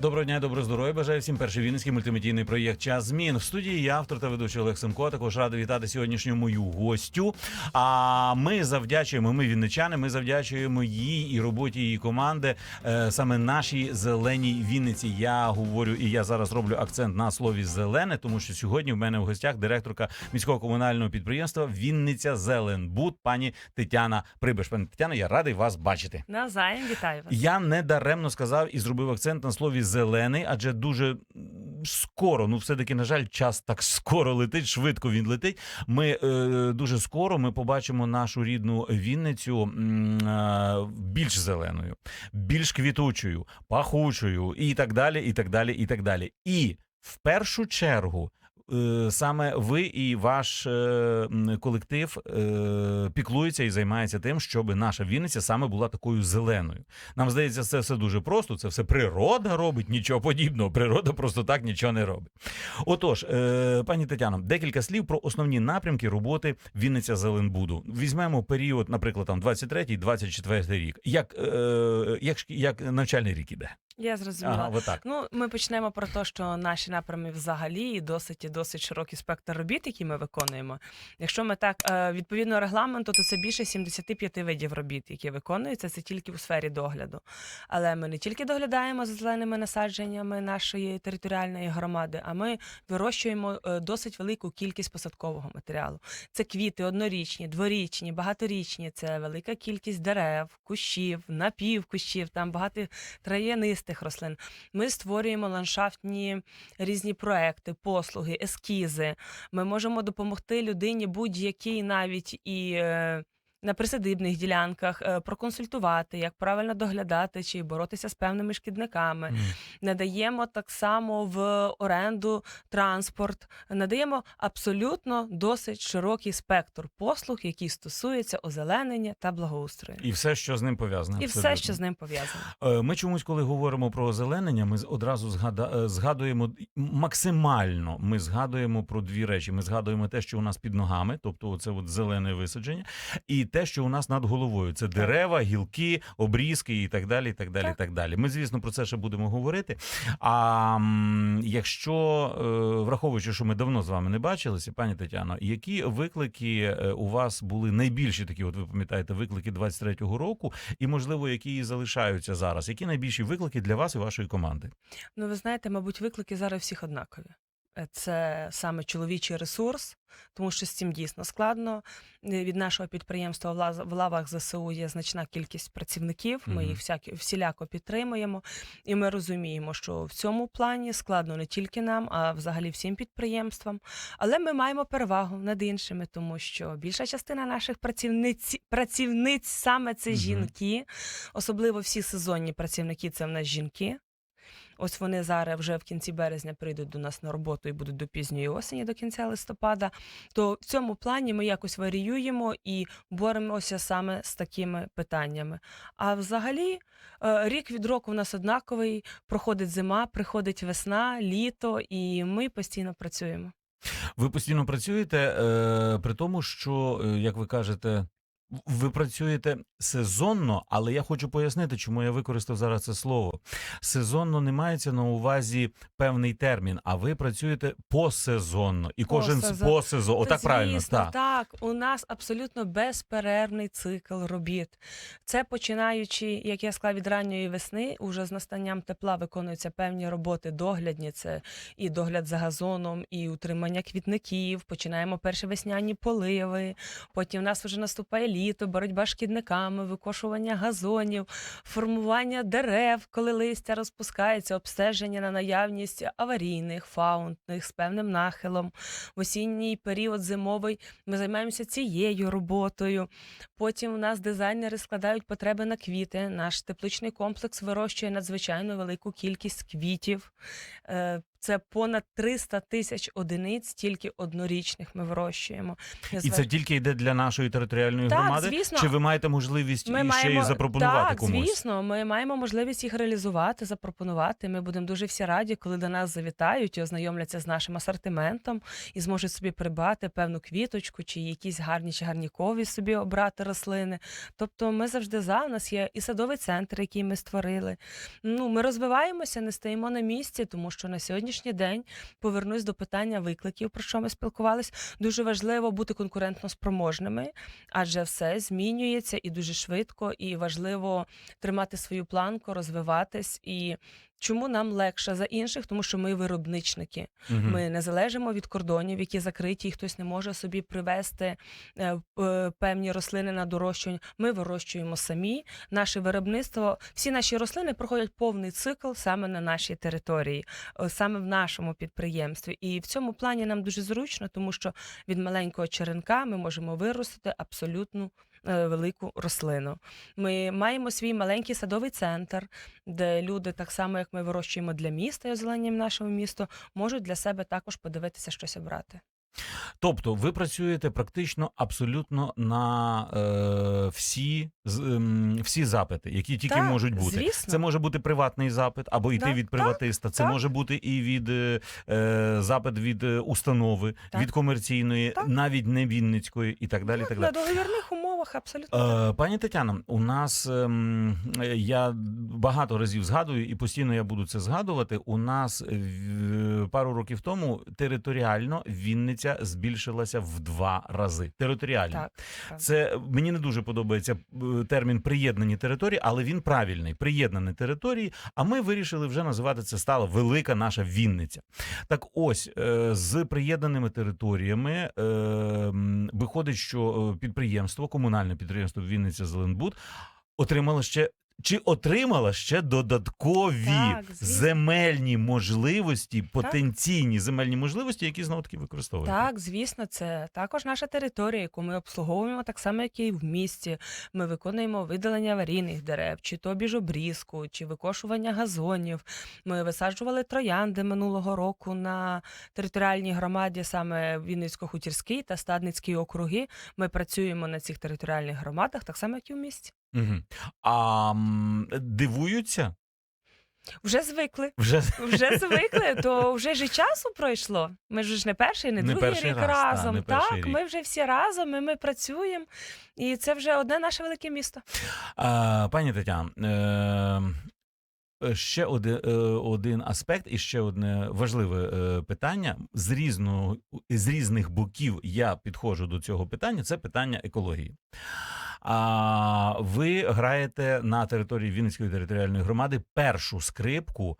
Доброго дня, доброго здоров'я. Бажаю всім перший вінницький мультимедійний проєкт Час змін. В студії я, автор та ведучий Олег Семко. Також радий вітати сьогоднішню мою гостю. А ми завдячуємо, ми вінничани, ми завдячуємо їй і роботі її команди е, саме нашій зеленій Вінниці. Я говорю, і я зараз роблю акцент на слові зелене, тому що сьогодні в мене в гостях директорка міського комунального підприємства Вінниця Зеленбуд, пані Тетяна Прибиш. Пані Тетяна, я радий вас бачити. Навзаєм вітаю вас. Я не даремно сказав і зробив акцент на слові зелений, адже дуже скоро, ну все таки, на жаль, час так скоро летить, швидко він летить. Ми е, дуже скоро ми побачимо нашу рідну Вінницю е, більш зеленою, більш квітучою, пахучою і так далі, і так далі, і так далі. І в першу чергу. Е, Саме ви і ваш е, колектив е, піклується і займається тим, щоб наша Вінниця саме була такою зеленою. Нам здається, це все дуже просто. Це все природа робить, нічого подібного. Природа просто так нічого не робить. Отож, пані Тетяно, декілька слів про основні напрямки роботи Вінниця Зеленбуду. Візьмемо період, наприклад, там 23-24 рік. Як, як, як навчальний рік іде? Я зрозуміла. Ага, отак. Ну, ми почнемо про те, що наші напрями взагалі і досить і досить широкий спектр робіт, які ми виконуємо. Якщо ми так е, відповідно регламенту, то це більше 75 видів робіт, які виконуються. Це тільки у сфері догляду. Але ми не тільки доглядаємо за зеленими насадженнями нашої територіальної громади, а ми вирощуємо е, досить велику кількість посадкового матеріалу. Це квіти однорічні, дворічні, багаторічні. Це велика кількість дерев, кущів, напівкущів, там багато траянистих рослин. Ми створюємо ландшафтні різні проекти, послуги, ескізи. Ми можемо допомогти людині будь-якій навіть і. На присадибних ділянках е, проконсультувати, як правильно доглядати чи боротися з певними шкідниками. Мгм. Надаємо так само в оренду транспорт, надаємо абсолютно досить широкий спектр послуг, які стосуються озеленення та благоустрою. І все, що з ним пов'язано. І все, що з ним пов'язано. Е, Ми чомусь, коли говоримо про озеленення, ми одразу е, згадуємо максимально. Ми згадуємо про дві речі. Ми згадуємо те, що у нас під ногами, тобто це от зелене висадження, і те, що у нас над головою. Це дерева, гілки, обрізки і так далі. І так далі. І Так. так далі. Ми, звісно, про це ще будемо говорити. А якщо е, враховуючи, що ми давно з вами не бачилися, пані Тетяно, які виклики е, у вас були найбільші такі? От ви пам'ятаєте, виклики 23-го року, і можливо, які залишаються зараз. Які найбільші виклики для вас і вашої команди? Ну, ви знаєте, мабуть, виклики зараз всіх однакові. Це саме чоловічий ресурс, тому що з цим дійсно складно. Е, Від нашого підприємства в лавах ЗСУ є значна кількість працівників. Ми їх всякі всіляко підтримуємо, і ми розуміємо, що в цьому плані складно не тільки нам, а взагалі всім підприємствам. Але ми маємо перевагу над іншими, тому що більша частина наших працівниць працівниць саме це жінки, особливо всі сезонні працівники це в нас жінки. Ось вони зараз вже в кінці березня прийдуть до нас на роботу і будуть до пізньої осені, до кінця листопада. То в цьому плані ми якось варіюємо і боремося саме з такими питаннями. А взагалі, е, рік від року в нас однаковий. Проходить зима, приходить весна, літо, і ми постійно працюємо. Ви постійно працюєте е, при тому, що, е, як ви кажете, ви працюєте сезонно, але я хочу пояснити, чому я використав зараз це слово. Сезонно не мається на увазі певний термін, а ви працюєте посезонно. І кожен с- Посезон- Отак Та, правильно. Так. так. У нас абсолютно безперервний цикл робіт. Це починаючи, як я сказала, від ранньої весни, уже з настанням тепла виконуються певні роботи доглядні. Це і догляд за газоном, і утримання квітників. Починаємо перші весняні поливи. Потім в нас вже наступає літо, боротьба з шкідниками, викошування газонів, формування дерев, коли листя розпускається, обстеження на наявність аварійних, фаунтних з певним нахилом. В осінній період зимовий ми займаємося цією роботою. Потім у нас дизайнери складають потреби на квіти. Наш тепличний комплекс вирощує надзвичайно велику кількість квітів. Це понад 300 тисяч одиниць, тільки однорічних ми вирощуємо. І це тільки йде для нашої територіальної Так, громади? звісно. Чи ви маєте можливість Ми і ще маємо й запропонувати так, комусь? звісно, ми маємо можливість їх реалізувати, запропонувати. Ми будемо дуже всі раді, коли до нас завітають і ознайомляться з нашим асортиментом і зможуть собі придбати певну квіточку, чи якісь гарні чи гарнікові собі обрати рослини. Тобто, ми завжди за. У нас є і садовий центр, який ми створили. Ну, ми розвиваємося, не стоїмо на місці, тому що на сьогоднішній день повернусь до питання викликів, про що ми спілкувались. Дуже важливо бути конкурентно спроможними, адже все змінюється і дуже швидко, і важливо тримати свою планку, розвиватись. І чому нам легше за інших? Тому що ми виробничники. Мгм. Ми не залежимо від кордонів, які закриті, і хтось не може собі привезти е, п- певні рослини на дорощування. Ми вирощуємо самі. Наше виробництво, всі наші рослини проходять повний цикл саме на нашій території, е, саме в нашому підприємстві. І в цьому плані нам дуже зручно, тому що від маленького черенка ми можемо виростити абсолютну. Е, Велику рослину. Ми маємо свій маленький садовий центр, де люди, так само як ми вирощуємо для міста і озеленюємо нашого міста, можуть для себе також подивитися щось обрати. Тобто ви працюєте практично абсолютно на е, всі, з- ем, всі запити, які тільки Так, можуть бути. звісно. Це може бути приватний запит або йти Так, від приватиста. Це так. може бути і від е, е, запит від е, установи, Так. від комерційної, Так. навіть не вінницької, і так далі. Так, так на далі. договірних умовах абсолютно. Е, Пані Тетяно, у нас е, я багато разів згадую, і постійно я буду це згадувати. У нас е, пару років тому територіально Вінниця збільшилася в два рази. Територіально. Так, правда. Це мені не дуже подобається е, термін приєднані території, але він правильний. Приєднані території. А ми вирішили вже називати це стала велика наша Вінниця. Так ось е, з приєднаними територіями е, виходить, що е, підприємство, комунальне підприємство Вінниця Зеленбуд отримало ще. Чи отримала ще додаткові Так, земельні можливості, потенційні земельні можливості, які знову таки використовують? Так, звісно, це також наша територія, яку ми обслуговуємо так само, як і в місті. Ми виконуємо видалення аварійних дерев, чи то біжобрізку, чи викошування газонів. Ми висаджували троянди минулого року на територіальній громаді, саме Вінницько-Хутірський та Стадницький округи. Ми працюємо на цих територіальних громадах, так само, як і в місті. Угу. А м, дивуються Вже звикли. вже Вже звикли, то вже ж і часу пройшло. Ми ж не перший, не, Не другий перший рік раз, та, разом. не перший так, рік. ми вже всі разом, і ми працюємо. І це вже одне наше велике місто. А, пані Тетяно, е, ще один, е, один аспект і ще одне важливе е, питання. З різного з різних боків я підходжу до цього питання. Це питання екології. А ви граєте на території Вінницької територіальної громади першу скрипку.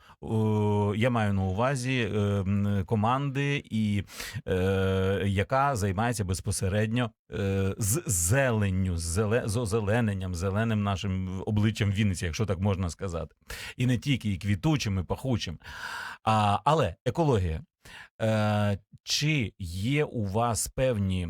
Я маю на увазі е, команди, і е, яка займається безпосередньо е, з зеленню, з озелененням, зеленим нашим обличчям Вінниці, якщо так можна сказати. І не тільки і квітучим, і пахучим. А, але екологія. Е, чи є у вас певні,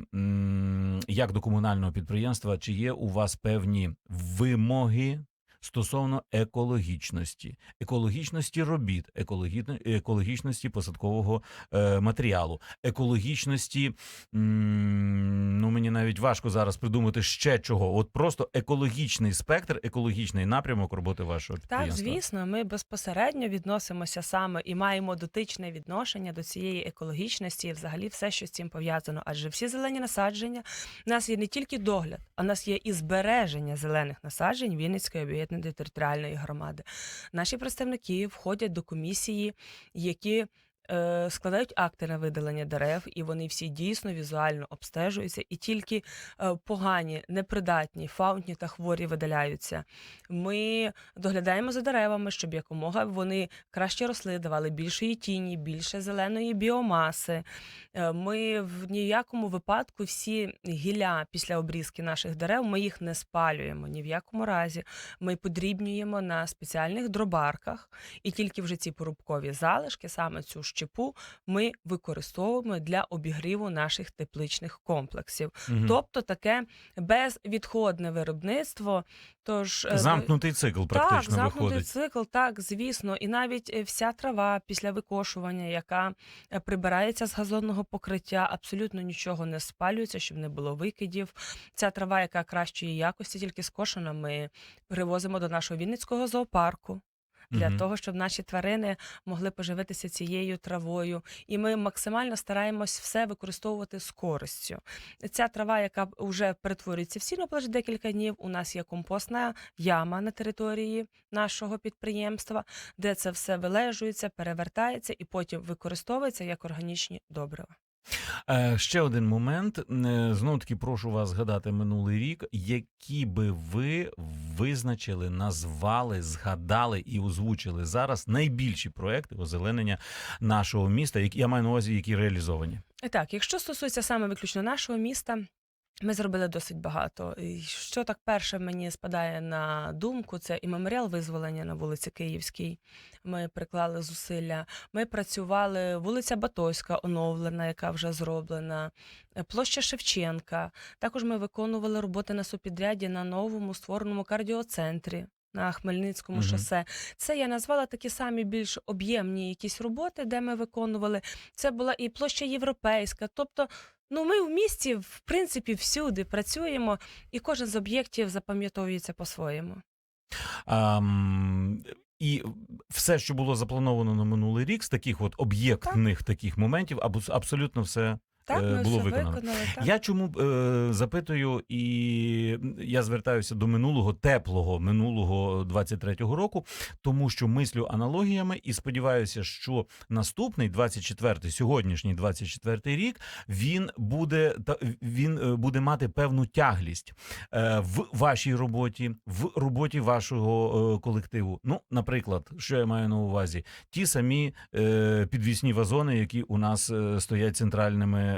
як до комунального підприємства, чи є у вас певні вимоги стосовно екологічності, екологічності робіт, екологічно- екологічності посадкового е, матеріалу, екологічності, ну мені навіть важко зараз придумати ще чого. От просто екологічний спектр, екологічний напрямок роботи вашого Так, звісно, ми безпосередньо відносимося саме і маємо дотичне відношення до цієї екологічності і взагалі все, що з цим пов'язано. Адже всі зелені насадження у нас є не тільки догляд, а в нас є і збереження зелених насаджень Вінницької об'єднаної територіальної громади. Наші представники входять до комісії, які е, складають акти на видалення дерев, і вони всі дійсно візуально обстежуються, і тільки е, погані, непридатні, фаунтні та хворі видаляються. Ми доглядаємо за деревами, щоб якомога вони краще росли, давали більшої тіні, більше зеленої біомаси. Е, Ми в ніякому випадку всі гілля після обрізки наших дерев ми їх не спалюємо ні в якому разі. Ми подрібнюємо на спеціальних дробарках, і тільки вже ці порубкові залишки, саме цю щепу ми використовуємо для обігріву наших тепличних комплексів. Мгм. Тобто таке безвідходне виробництво. Тож е, Замкнутий цикл практично так, замкнутий виходить. цикл, так, звісно. І навіть е, вся трава після викошування, яка е, прибирається з газонного покриття, абсолютно нічого не спалюється, щоб не було викидів. Ця трава, яка кращої якості, тільки скошена, ми привозимо до нашого Вінницького зоопарку. Для Мгм. того щоб наші тварини могли поживитися цією травою, і ми максимально стараємось все використовувати з користю. Ця трава, яка вже перетворюється в сіно, лише декілька днів. У нас є компостна яма на території нашого підприємства, де це все вилежується, перевертається і потім використовується як органічні добрива. Е, ще один момент. Знову таки прошу вас згадати минулий рік, які би ви визначили, назвали, згадали і озвучили зараз найбільші проекти озеленення нашого міста, які я маю на увазі, які реалізовані. Так, якщо стосується саме виключно нашого міста. Ми зробили досить багато. І що так перше мені спадає на думку, це і меморіал визволення на вулиці Київській. Ми приклали зусилля. Ми працювали вулиця Батойська, оновлена, яка вже зроблена, е, площа Шевченка. Також ми виконували роботи на супідряді на новому створеному кардіоцентрі. На Хмельницькому Мгм. шосе. Це я назвала такі самі більш об'ємні якісь роботи, де ми виконували. Це була і площа європейська. Тобто, ну ми в місті, в принципі, всюди працюємо, і кожен з об'єктів запам'ятовується по-своєму. Ам, і все, що було заплановано на минулий рік, з таких от об'єктних таких моментів, або абсолютно все Так, Е, ми було все виконано. виконали. Так. Я чому е, запитую, і я звертаюся до минулого теплого минулого 23-го року, тому що мислю аналогіями і сподіваюся, що наступний 24-й, сьогоднішній 24-й рік, він буде та він е, буде мати певну тяглість е, в вашій роботі, в роботі вашого е, колективу. Ну, наприклад, що я маю на увазі, ті самі е, підвісні вазони, які у нас стоять центральними,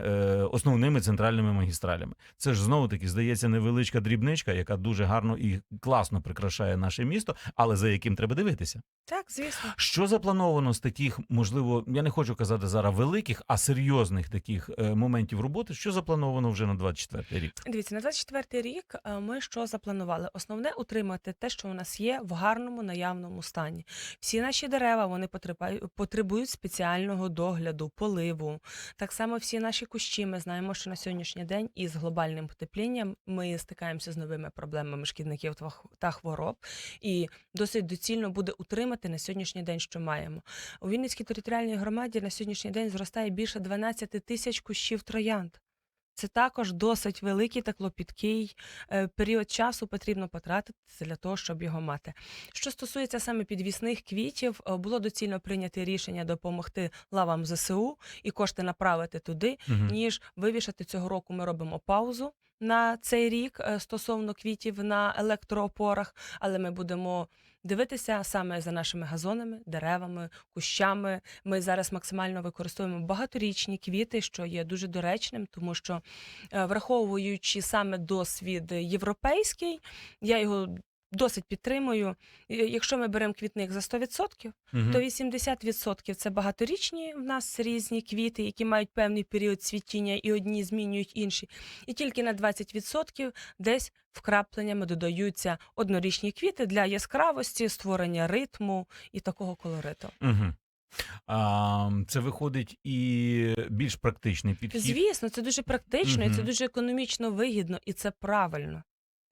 основними центральними магістралями. Це ж знову таки здається невеличка дрібничка, яка дуже гарно і класно прикрашає наше місто, але за яким треба дивитися. так, звісно. Що заплановано з таких, можливо, я не хочу казати зараз великих, а серйозних таких е, моментів роботи, що заплановано вже на 24 рік? Дивіться, на 24 рік е, ми що запланували? Основне утримати те, що у нас є в гарному наявному стані. Всі наші дерева вони потребують спеціального догляду, поливу. Так само всі наші кущі. Ми знаємо, що на сьогоднішній день із глобальним потеплінням ми стикаємося з новими проблемами шкідників та хвороб. І досить доцільно буде утримати на сьогоднішній день, що маємо. У Вінницькій територіальній громаді на сьогоднішній день зростає більше 12 тисяч кущів троянд. Це також досить великий та клопіткий е, період часу потрібно потратити для того, щоб його мати. Що стосується саме підвісних квітів, е, було доцільно прийняти рішення допомогти лавам ЗСУ і кошти направити туди, Мгм. ніж вивішати цього року. Ми робимо паузу на цей рік е, стосовно квітів на електроопорах, але ми будемо. Дивитися саме за нашими газонами, деревами, кущами. Ми зараз максимально використовуємо багаторічні квіти, що є дуже доречним, тому що е, враховуючи саме досвід європейський, я його досить підтримую. Якщо ми беремо квітник за 100%, Мгм. то 80% це багаторічні в нас різні квіти, які мають певний період цвітіння, і одні змінюють інші. І тільки на 20% десь вкрапленнями додаються однорічні квіти для яскравості, створення ритму і такого колориту. Угу. А, це виходить і більш практичний підхід. Звісно, це дуже практично, і це дуже економічно вигідно, і це правильно.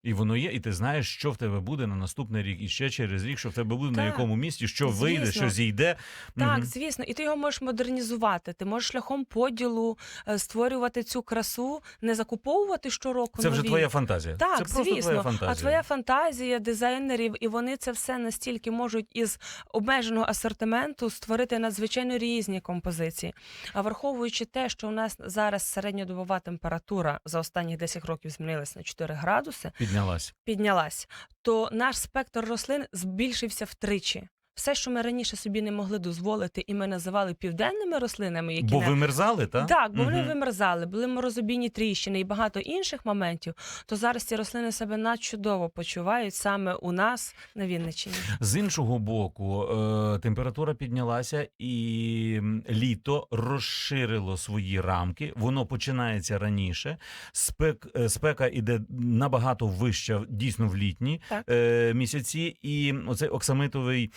І воно є, і ти знаєш, що в тебе буде на наступний рік, і ще через рік, що в тебе буде на якому місці, що вийде, що зійде. Так, Мгм. звісно, і ти його можеш модернізувати. Ти можеш шляхом поділу е, створювати цю красу, не закуповувати щороку. Це вже нові. твоя фантазія. Так, це просто звісно. твоя фантазія. А твоя фантазія дизайнерів, і вони це все настільки можуть із обмеженого асортименту створити надзвичайно різні композиції. А враховуючи те, що у нас зараз середньодобова температура за останні 10 років змінилася на 4 градуси, піднялась. піднялась, то наш спектр рослин збільшився втричі. Все, що ми раніше собі не могли дозволити, і ми називали південними рослинами, які Бо не... вимерзали, так? Так, бо вони вимерзали, були морозобійні тріщини і багато інших моментів, то зараз ці рослини себе надчудово почувають саме у нас на Вінниччині. З іншого боку, е, температура піднялася, і літо розширило свої рамки. Воно починається раніше. Спек, е, спека іде набагато вища, дійсно в літні Так. е, місяці. І оцей оксамитовий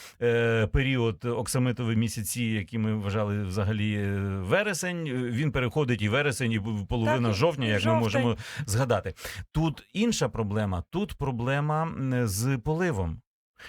період, оксамитові місяці, які ми вважали взагалі е, вересень, е, він переходить і вересень, і половина Так, жовтня, як жовтень. ми можемо згадати. Тут інша проблема. Тут проблема з поливом.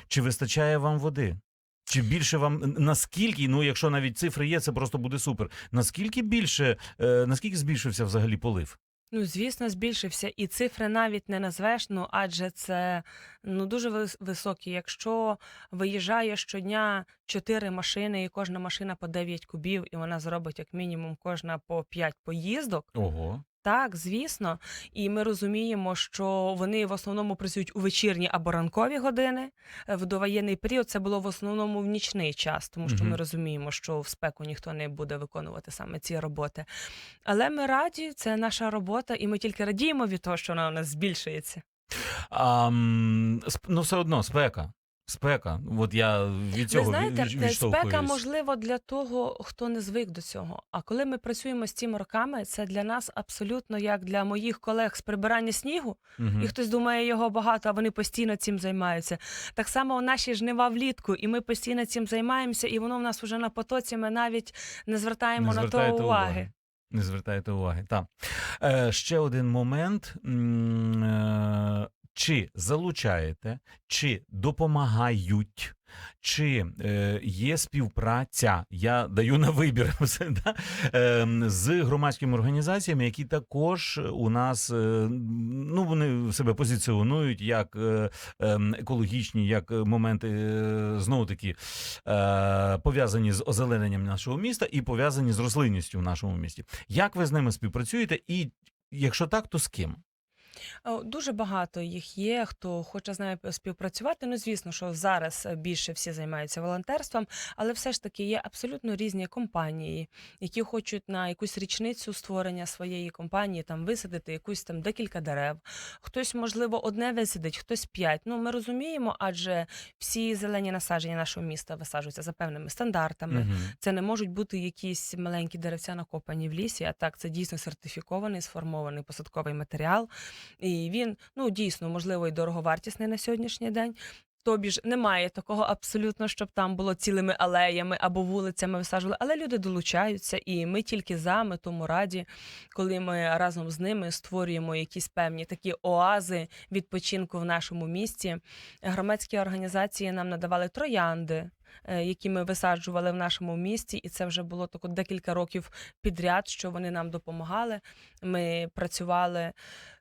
Чи вистачає вам води? Чи більше вам наскільки? Ну, якщо навіть цифри є, це просто буде супер. Наскільки більше, е, наскільки збільшився взагалі полив? Ну, звісно, збільшився, і цифри навіть не назвеш, ну адже це ну дуже високі. Якщо виїжджає щодня 4 машини, і кожна машина по 9 кубів, і вона зробить як мінімум кожна по 5 поїздок. Ого. Так, звісно, і ми розуміємо, що вони в основному працюють у вечірні або ранкові години. Е, В довоєнний період це було в основному в нічний час, тому що Мгм. ми розуміємо, що в спеку ніхто не буде виконувати саме ці роботи. Але ми раді, це наша робота, і ми тільки радіємо від того, що вона у нас збільшується. А, м, сп- ну, все одно, спека. Спека. От я від цього Ви знаєте, від- е, відштовхуюсь. спека можливо для того, хто не звик до цього. А коли ми працюємо з цими роками, це для нас абсолютно як для моїх колег з прибирання снігу. Мгм. І хтось думає, його багато, а вони постійно цим займаються. Так само у наші жнива влітку, і ми постійно цим займаємося, і воно в нас вже на потоці. Ми навіть не звертаємо Не на то звертаєте уваги. Не звертаєте уваги. Так. Е, ще один момент. Е, Чи залучаєте, чи допомагають, чи е, є співпраця, я даю на вибір да? е, з громадськими організаціями, які також у нас е, ну, вони себе позиціонують як е, е, екологічні, як моменти е, знову таки е, пов'язані з озелененням нашого міста і пов'язані з рослинністю в нашому місті. Як ви з ними співпрацюєте? І якщо так, то з ким? О, Дуже багато їх є, хто хоче з нами співпрацювати. Ну, звісно, що зараз е, більше всі займаються волонтерством, але все ж таки є абсолютно різні компанії, які хочуть на якусь річницю створення своєї компанії там висадити якусь там декілька дерев. Хтось, можливо, одне висадить, хтось п'ять. Ну, ми розуміємо, адже всі зелені насадження нашого міста висаджуються за певними стандартами. Мгм. Це не можуть бути якісь маленькі деревця накопані в лісі, а так це дійсно сертифікований, сформований посадковий матеріал. І він ну дійсно можливо і дороговартісний на сьогоднішній день. Тобі ж немає такого абсолютно, щоб там було цілими алеями або вулицями висаджували, але люди долучаються, і ми тільки за, ми тому раді, коли ми разом з ними створюємо якісь певні такі оази відпочинку в нашому місті. Громадські організації нам надавали троянди, які ми висаджували в нашому місті, і це вже було тако декілька років підряд, що вони нам допомагали. Ми працювали.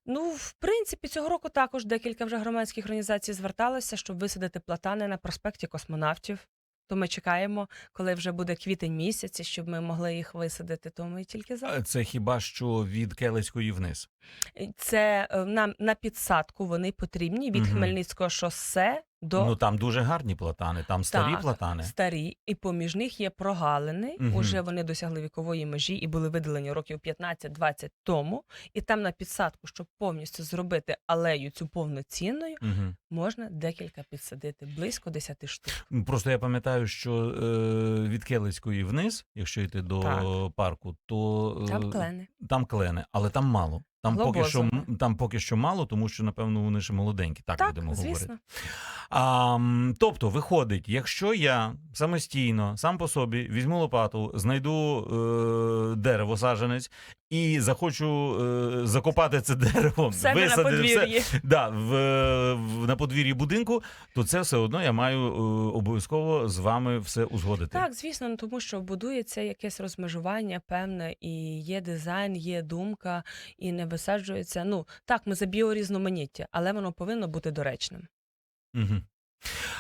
Ну, в принципі, цього року також декілька вже громадських організацій зверталося, щоб висадити платани на проспекті космонавтів. То ми чекаємо, коли вже буде квітень місяць, щоб ми могли їх висадити. То ми тільки за Е, Це хіба що від Келицької вниз. це е, нам на підсадку вони потрібні від Мгм. Хмельницького шосе до Ну там дуже гарні платани, там старі Так, платани. старі, і поміж них є прогалини. Мгм. Уже вони досягли вікової межі і були видалені років 15-20 тому. І там на підсадку, щоб повністю зробити алею цю повноцінною, Угу. можна декілька підсадити, близько 10 штук. Просто я пам'ятаю, що е, від Келицької вниз, якщо йти до Так. парку, то е, Там клени. там клени, але там мало. Там поки, що, там поки що мало, тому що, напевно, вони ще молоденькі, так, Так, будемо говорити. А, м, тобто, виходить, якщо я самостійно, сам по собі візьму лопату, знайду е, дерево саджанець і захочу е, закопати це дерево, себе на висадити все, да, в, в, на подвір'ї будинку, то це все одно я маю е, обов'язково з вами все узгодити. Так, звісно, ну, тому що будується якесь розмежування певне, і є дизайн, є думка, і не висаджується. Ну так, ми за біорізноманіття, але воно повинно бути доречним. Угу.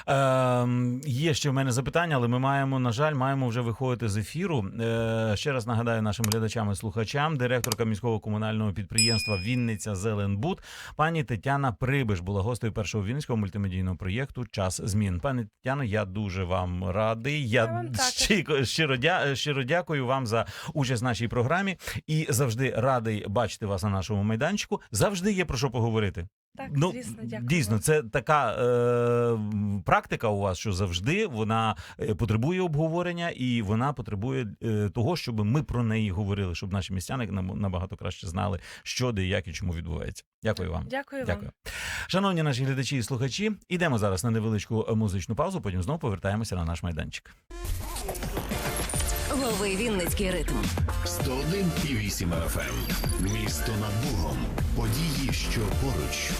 Ем, є ще в мене запитання, але ми маємо, на жаль, маємо вже виходити з ефіру. Е, ще раз нагадаю нашим глядачам і слухачам, директорка міського комунального підприємства Вінниця Зеленбуд, пані Тетяна Прибиш була гостею першого вінницького мультимедійного проєкту Час змін. Пані Тетяно, я дуже вам радий. Я, Я вам щиро, щиро, щиро дякую вам за участь в нашій програмі і завжди радий бачити вас на нашому майданчику. Завжди є про що поговорити. Так, Ну, звісно, дякую. дійсно, це така е, практика у вас, що завжди вона е, потребує обговорення, і вона потребує е, того, щоб ми про неї говорили, щоб наші містяни набагато краще знали, що де, як і чому відбувається. Дякую вам. Дякую, Дякую. вам. Шановні наші глядачі і слухачі, ідемо зараз на невеличку е, музичну паузу, потім знову повертаємося на наш майданчик. Лови Вінницький ритм. 101,8 FM. Місто над Богом. Події, що поруч.